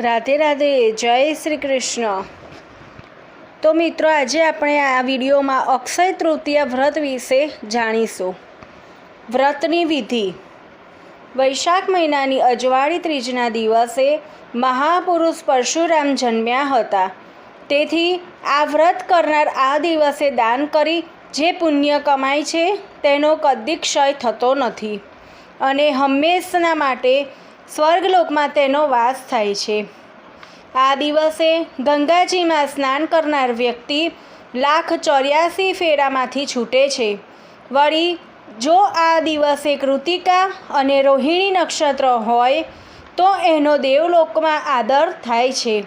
રાધે રાધે, જય શ્રી કૃષ્ણ. તો મિત્રો, આજે આપણે આ વિડીયોમાં અક્ષય તૃતીય વ્રત વિશે જાણીશું. વ્રતની વિધિ. વૈશાખ મહિનાની અજવાળી ત્રીજના દિવસે મહાપુરુષ પરશુરામ જન્મ્યા હતા. તેથી આ વ્રત કરનાર આ દિવસે દાન કરી જે પુણ્ય કમાય છે, તેનો કદી ક્ષય થતો નથી. અને હંમેશના માટે સ્વર્ગલોકમાં તેનો વાસ થાય છે. આ દિવસે ગંગાજીમાં સ્નાન કરનાર વ્યક્તિ લાખ ચોર્યાસી ફેરામાંથી છૂટે છે. વળી, જો આ દિવસે કૃતિકા અને રોહિણી નક્ષત્ર હોય, તો એનો દેવલોકમાં આદર થાય છે.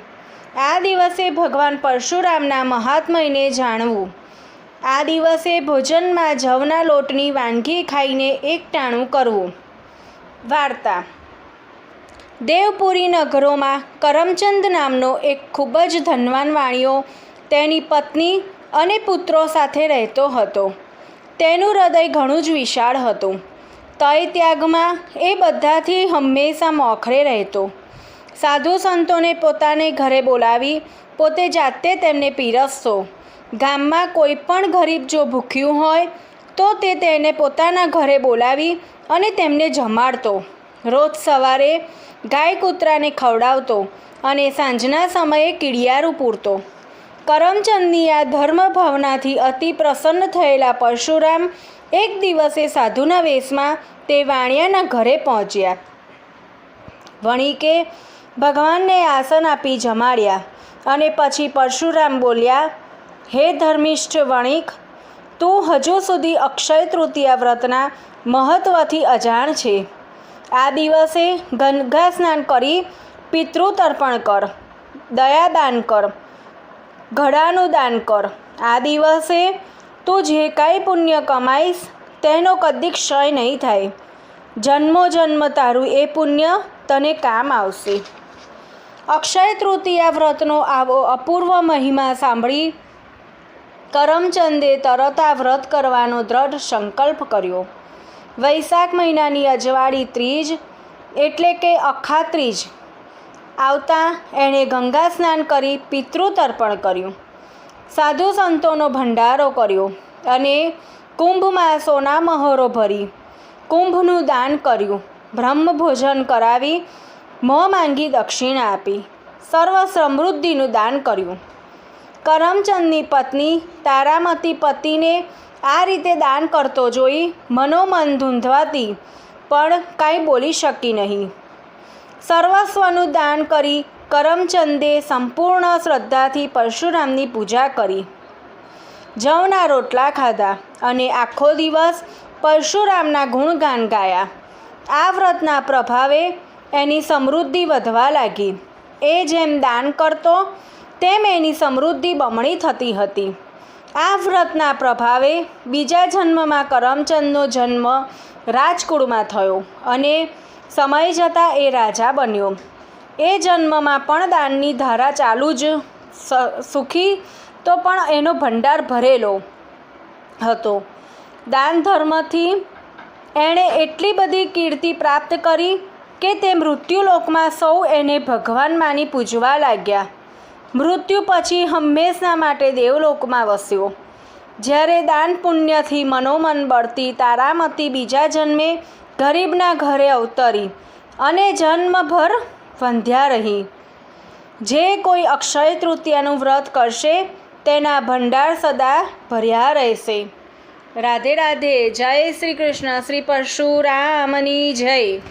આ દિવસે ભગવાન પરશુરામના મહાત્મયને જાણવું. આ દિવસે ભોજનમાં જવના લોટની વાનગી ખાઈને એકટાણું કરવું. વાર્તા દેવપુરી નગરોમાં કરમચંદ નામનો એક ખૂબ જ ધનવાન વાણિયો તેની પત્ની અને પુત્રો સાથે રહેતો હતો. તેનું હૃદય ઘણું જ વિશાળ હતું. તય ત્યાગમાં એ બધાથી હંમેશા મોખરે રહેતો. સાધુ સંતોને પોતાને ઘરે બોલાવી પોતે જાતે તેમને પીરસતો. ગામમાં કોઈ પણ ગરીબ જો ભૂખ્યું હોય તો તે તેને પોતાના ઘરે બોલાવી અને તેમને જમાડતો. રોજ સવારે ગાય કૂતરાને ખવડાવતો અને સાંજના સમયે કીડિયારું પૂરતો. કરમચંદની આ ધર્મ ભાવનાથી અતિ પ્રસન્ન થયેલા પરશુરામ એક દિવસે સાધુના વેશમાં તે વાણિયાના ઘરે પહોંચ્યા. વણિકે ભગવાનને આસન આપી જમાડ્યા. અને પછી પરશુરામ બોલ્યા, હે ધર્મિષ્ઠ વણિક, તું હજુ સુધી અક્ષય તૃતીયા વ્રતના મહત્ત્વથી અજાણ છે. આ દિવસે ગંગા સ્નાન કરી પિતૃ તર્પણ કર દયાદાન કર, ઘડાનું દાન કર. આ દિવસે તું જે કાંઈ પુણ્ય કમાઈશ, તેનો કદી ક્ષય નહીં થાય. જન્મો જન્મ તારું એ પુણ્ય તને કામ આવશે. અક્ષય તૃતીયા વ્રતનો આવો અપૂર્વ મહિમા સાંભળી કરમચંદે તરત આ વ્રત કરવાનો દ્રઢ સંકલ્પ કર્યો. વૈશાખ મહિનાની અજવાળી ત્રીજ એટલે કે અખા ત્રીજ. આવતા એણે ગંગા સ્નાન કરી પિતૃ તર્પણ કર્યું. સાધુ સંતોનો ભંડારો કર્યો અને કુંભમાં સોના મહોરો ભરી કુંભનું દાન કર્યું. બ્રહ્મ ભોજન કરાવી મોં માંગી દક્ષિણા આપી. સર્વ સમૃદ્ધિનું દાન કર્યું. કરમચંદની પત્ની તારામતી પતિને આ રીતે દાન કરતો જોઈ મનોમન ધૂંધવાતી, પણ કાંઈ બોલી શકી નહીં. સર્વસ્વનું દાન કરી કરમચંદે સંપૂર્ણ શ્રદ્ધાથી પરશુરામની પૂજા કરી. જવના રોટલા ખાધા અને આખો દિવસ પરશુરામના ગુણગાન ગાયા. આ વ્રતના પ્રભાવે એની સમૃદ્ધિ વધવા લાગી. એ જેમ દાન કરતો, તેમ એની સમૃદ્ધિ બમણી થતી હતી. આ વ્રતના પ્રભાવે બીજા જન્મમાં કરમચંદનો જન્મ રાજકુળમાં થયો અને સમય જતાં એ રાજા બન્યો. એ જન્મમાં પણ દાનની ધારા ચાલુ જ સુખી તો પણ એનો ભંડાર ભરેલો હતો. દાન ધર્મથી એણે એટલી બધી કીર્તિ પ્રાપ્ત કરી કે તે મૃત્યુલોકમાં સૌ એને ભગવાન માની પૂજવા લાગ્યા. મૃત્યુ પછી હંમેશા માટે દેવલોકમાં વસ્યો. જ્યારે દાન પુણ્યથી મનોમન બળતી તારામતી બીજા જન્મે, ગરીબના ઘરે અવતરી અને જન્મભર વંધ્યા રહી. જે કોઈ અક્ષય તૃતીયાનું વ્રત કરશે, તેના ભંડાર સદા ભર્યા રહેશે. રાધે રાધે, જય શ્રી કૃષ્ણ, શ્રી પરશુરામની જય.